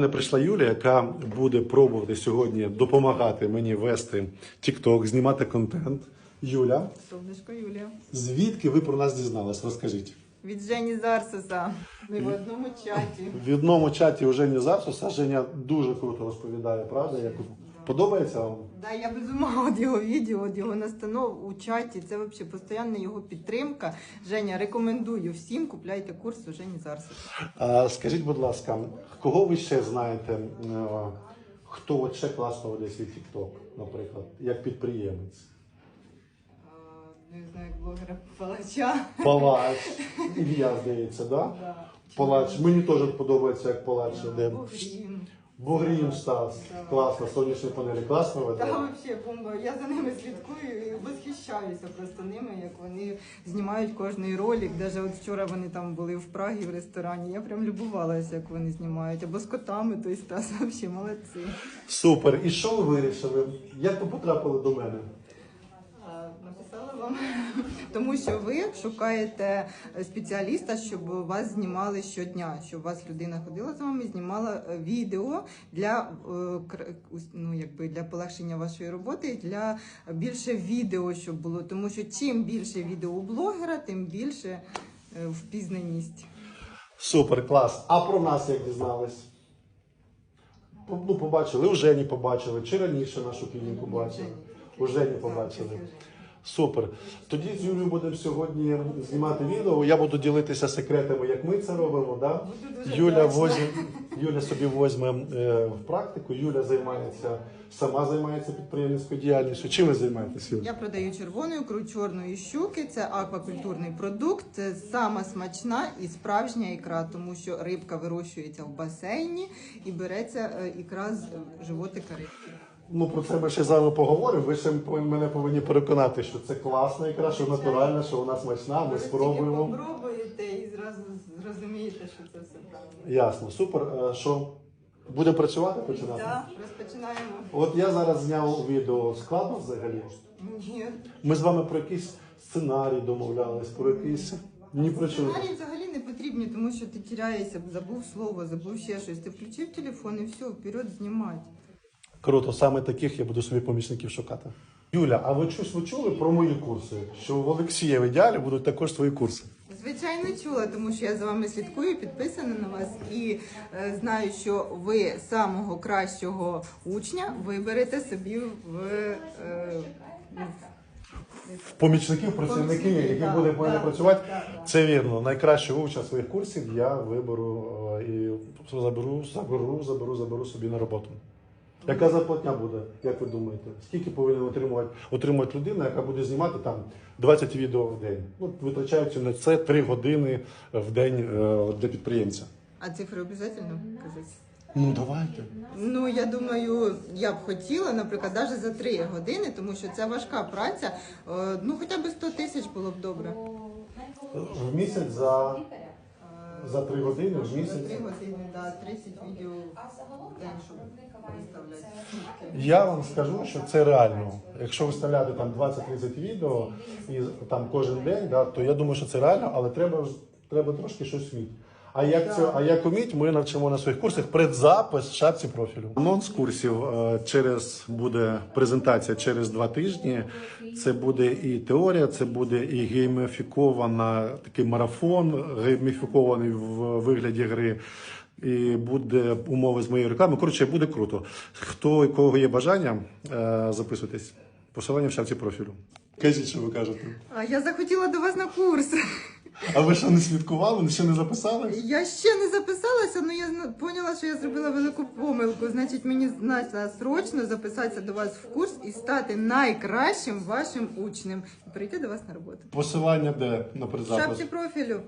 мене прийшла Юлія, яка буде пробувати сьогодні допомагати мені вести TikTok, знімати контент. Юля, Сонечко Юлія. звідки ви про нас дізналась? Розкажіть. Від Жені Зарсеса. Ми в одному чаті. В одному чаті у Жені Зарсуса Женя дуже круто розповідає, правда? Як подобається вам? Да, я без ума від його відео, від його настанов у чаті. Це взагалі постійна його підтримка. Женя, рекомендую всім, купляйте курс у Жені Зарсеса. А, скажіть, будь ласка, кого ви ще знаєте, е, хто от ще класно веде свій TikTok, наприклад, як підприємець? Не знаю, як блогера Палача. Палач, Ілля, здається, да? Да. Палач. Мені теж подобається, як палач веде. Богрін. став. Класно, сонячні панелі класно веде. Та взагалі бомба. Я за ними слідкую і восхищаюся просто ними, як вони знімають кожний ролик. Навіть от вчора вони там були в Прагі в ресторані. Я прям любувалася, як вони знімають. Або з котами, той Стас взагалі молодці. Супер. І що ви вирішили? Як ви потрапили до мене? Тому що ви шукаєте спеціаліста, щоб вас знімали щодня, щоб вас людина ходила з вами, знімала е, відео для е, ну, якби для полегшення вашої роботи, і для більше відео, щоб було. Тому що чим більше відео у блогера, тим більше е, впізнаність. Супер, клас. А про нас як дізнались? Ну, побачили, у Жені побачили, чи раніше нашу клініку бачили? У Жені побачили. Супер. Тоді з Юлією будемо сьогодні знімати відео. Я буду ділитися секретами, як ми це робимо. Да? Юля, возьме, Юля собі возьме е, в практику. Юля займається, сама займається підприємницькою діяльністю. Чим ви займаєтесь, Юля? Я продаю червону ікру чорної щуки. Це аквакультурний продукт. Це сама смачна і справжня ікра, тому що рибка вирощується в басейні і береться е, ікра з животика рибки. Ну про це ми ще з вами поговоримо. Ви ще мене повинні переконати, що це класна ікра, що натуральна, що вона смачна. Ми Ви спробуємо. попробуєте і зразу зрозумієте, що це все правильно. Ясно, супер. Е, Що будемо працювати? Починати? Так, розпочинаємо. От я зараз зняв відео складно взагалі. Ні. Ми з вами про якийсь сценарій домовлялись, про якийсь ні про що. Сценарії взагалі не потрібні, тому що ти тіряєшся, забув слово, забув ще щось. Ти включив телефон і все, вперед знімати. Круто, саме таких я буду собі помічників шукати. Юля, а ви щось ви чули про мої курси? Що в Олексія в ідеалі будуть також твої курси? Звичайно, чула, тому що я за вами слідкую, підписана на вас і е, знаю, що ви самого кращого учня виберете собі в. Е, ну, Помічників, працівників, які да, будуть в мене да, працювати. да, да. Це вірно. Найкращого учня своїх курсів я виберу е, і заберу, заберу, заберу, заберу собі на роботу. Яка зарплатня буде, як ви думаєте? Скільки повинен отримувати, отримувати людина, яка буде знімати там 20 відео в день? Ну, витрачаючи на це 3 години в день е, для підприємця. А цифри обов'язково кажуть? Ну давайте. Ну я думаю, я б хотіла, наприклад, навіть за 3 години, тому що це важка праця. Е, ну хоча б 100 тисяч було б добре. В місяць за, за три години, в За три години, да, 30 відео. Я вам скажу, що це реально. Якщо виставляти там 20-30 відео і там кожен день, да, то я думаю, що це реально, але треба треба трошки щось вміти. А як це, а як уміть, ми навчимо на своїх курсах предзапис в шапці профілю. Анонс курсів е, через буде презентація через два тижні. Це буде і теорія, це буде і гейміфікована такий марафон, гейміфікований в вигляді гри. І буде умови з моєї реклами. Коротше, буде круто. Хто у кого є бажання, е, записуйтесь. Посилання в шапці профілю. Кажіть, що ви кажете. А я захотіла до вас на курс. А ви що не слідкували? ще не записали? Я ще не записалася, але я поняла, що я зробила велику помилку. Значить, мені треба срочно записатися до вас в курс і стати найкращим вашим учнем і прийти до вас на роботу. Посилання де на В шапці профілю.